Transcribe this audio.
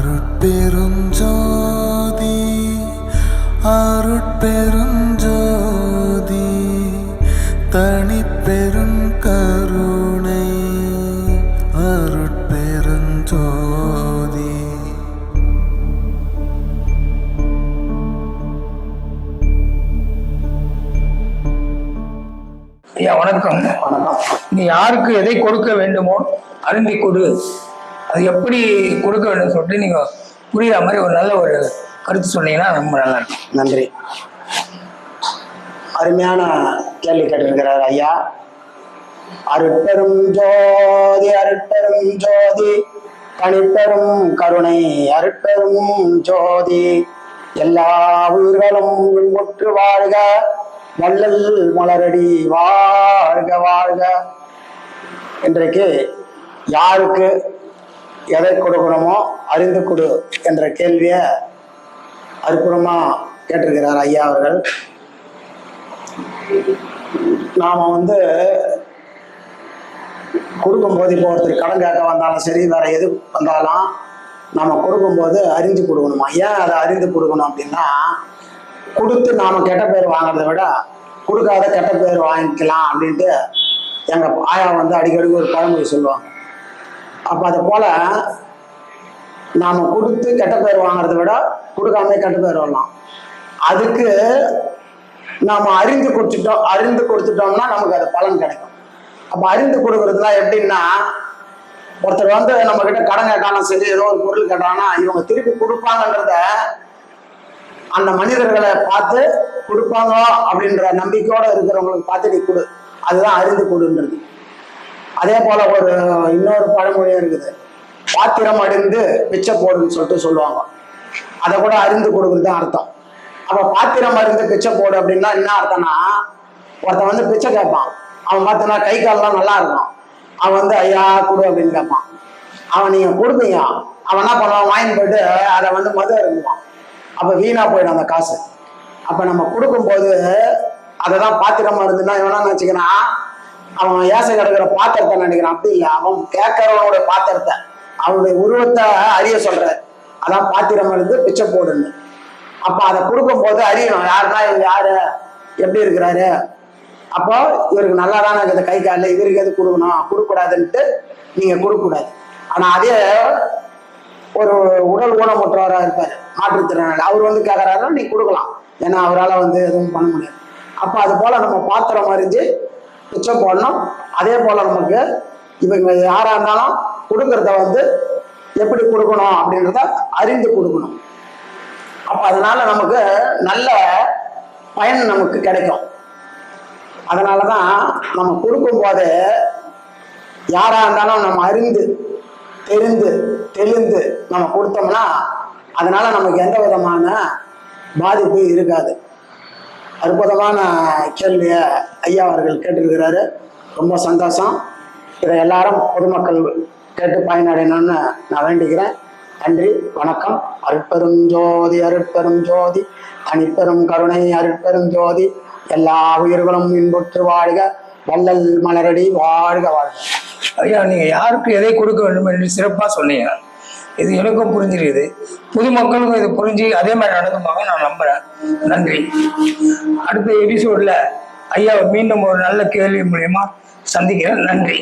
அருட்பெருஞ்சோதி அருட்பெருஞ்சோதி தனிப்பெரும் கருணை அருட்பெருஞ்சோதி. ஐயா வணக்கம். நீ யாருக்கு எதை கொடுக்க வேண்டுமோ அருந்தி கொடு. அது எப்படி கொடுக்க வேண்டும் சொல்லிட்டு நீங்க புரியுற மாதிரி ஒரு நல்ல ஒரு கருத்து சொன்னீங்கன்னா ரொம்ப நல்லா இருக்கும். நன்றி. அருமையான கேள்வி கேட்டிருக்கிறார் ஐயா. அருட்பெரும் ஜோதி அருட்பெரும் ஜோதி தனிப்பெரும் கருணை அருட்பெரும் ஜோதி. எல்லா உயிர்களும் முற்று வாழ்க வள்ளல் மலரடி வாழ்க வாழ்க. இன்றைக்கு யாருக்கு எதை கொடுக்கணுமோ அறிந்து கொடு என்ற கேள்வியை அற்புதமாக கேட்டிருக்கிறார் ஐயா அவர்கள். நாம் வந்து கொடுக்கும்போது இப்போ ஒருத்தர் கடன் கேட்க வந்தாலும் சரி வேற எது வந்தாலும் நாம கொடுக்கும்போது அறிஞ்சு கொடுக்கணுமா. ஏன் அதை அறிந்து கொடுக்கணும் அப்படின்னா கொடுத்து நாம் கெட்ட பேர் வாங்குறதை விட கொடுக்காத கெட்ட பேர் வாங்கிக்கலாம் அப்படின்ட்டு எங்கள் ஆயா வந்து அடிக்கடி ஒரு பழமொழி சொல்லுவாங்க. அப்ப அதை போல நாம கொடுத்து கெட்ட பேர் வாங்குறத விட கொடுக்காம கெட்ட பேர் வரலாம். அதுக்கு நாம அறிந்து கொடுத்துட்டோம் அறிந்து கொடுத்துட்டோம்னா நமக்கு அது பலன் கிடைக்கும். அப்ப அறிந்து கொடுக்கறதுலாம் எப்படின்னா ஒருத்தர் வந்து நம்ம கிட்ட கடன் கேட்டாலும் சரி ஏதோ ஒரு பொருள் கேட்டாங்கன்னா இவங்க திருப்பி கொடுப்பாங்கன்றத அந்த மனிதர்களை பார்த்து கொடுப்பாங்க அப்படின்ற நம்பிக்கையோட இருக்கிறவங்களுக்கு பார்த்து நீ கொடு. அதுதான் அறிந்து கொடுன்றது. அதே போல ஒரு இன்னொரு பழமொழியும் இருக்குது. பாத்திரம் அடிந்து பிச்சை போடுன்னு சொல்லிட்டு சொல்லுவாங்க. அதை கூட அறிந்து கொடுக்குறது தான் அர்த்தம். அப்ப பாத்திரம் அருந்து பிச்சை போடு அப்படின்னா என்ன அர்த்தம்னா ஒருத்தன் வந்து பிச்சை கேட்பான். அவன் பார்த்தனா கை கால்லாம் நல்லா இருக்கும். அவன் வந்து ஐயா கொடு அப்படின்னு கேட்பான். அவன் நீங்க கொடுப்பீங்க. அவன் என்ன பண்ணுவான்? வாங்கி போயிட்டு அதை வந்து மது அருந்துவான். அப்ப வீணா போயிடும் அந்த காசு. அப்ப நம்ம கொடுக்கும்போது அதை தான் பாத்திரமா இருந்துன்னா எவனா நினச்சிக்கிறான் அவன் ஏசை கிடக்கிற பாத்திரத்தை நினைக்கிறான். அப்படி இல்லை. அவன் கேட்கறவனோட பாத்திரத்தை அவனுடைய உருவத்தை அறிய சொல்ற அதான் பாத்திரம் இருந்து பிச்சை போடுன்னு. அப்ப அதை கொடுக்கும் போது அறியணும். யாருன்னா இவர் யாரு? எப்படி இருக்கிறாரு? அப்போ இவருக்கு நல்லா தானே இருக்குது. கை காலில் இவருக்கு எது கொடுக்கணும்? கொடுக்கக்கூடாதுன்ட்டு நீங்க கொடுக்கக்கூடாது. ஆனா அதே ஒரு உடல் ஊனமுற்றவராக இருப்பார். மாற்றுத்திறனாளி. அவர் வந்து கேட்கறாருன்னா நீ கொடுக்கலாம். ஏன்னா அவரால் வந்து எதுவும் பண்ண முடியாது. அப்போ அது போல நம்ம பாத்திரம் அறிஞ்சு பிச்சை போடணும் அதே போல நமக்கு இவங்க யாரா இருந்தாலும் கொடுக்கறத வந்து எப்படி கொடுக்கணும் அப்படின்றத அறிந்து கொடுக்கணும். அப்ப அதனால நமக்கு நல்ல பயன் நமக்கு கிடைக்கும். அதனாலதான் நம்ம கொடுக்கும் போது யாரா இருந்தாலும் நம்ம அறிந்து தெரிந்து தெளிந்து நம்ம கொடுத்தோம்னா அதனால நமக்கு எந்த விதமான பாதிப்பு இருக்காது. அற்புதமான கேள்வியை ஐயா அவர்கள் கேட்டிருக்கிறாரு. ரொம்ப சந்தோஷம். இதை எல்லாரும் பொதுமக்கள் கேட்டு பயனடையணும்னு நான் வேண்டிக்கிறேன் நன்றி வணக்கம். அருட்பெரும் ஜோதி அருட்பெரும் ஜோதி. தனிப்பெரும் கருணை அருட்பெரும் ஜோதி. எல்லா உயிர்களும் இன்புற்று வாழ்க. வள்ளல் மலரடி வாழ்க வாழ்க. ஐயா நீங்க யாருக்கு எதை கொடுக்க வேண்டும் என்று சிறப்பா சொன்னீங்க. இது எனக்கும் புரிஞ்சிருக்குது. பொதுமக்களுக்கும் இது புரிஞ்சு அதே மாதிரி நடந்துப்பாங்க நான் நம்புறேன். நன்றி. அடுத்த எபிசோட்ல ஐயாவை மீண்டும் ஒரு நல்ல கேள்வி மூலியமா சந்திக்கிறேன். நன்றி.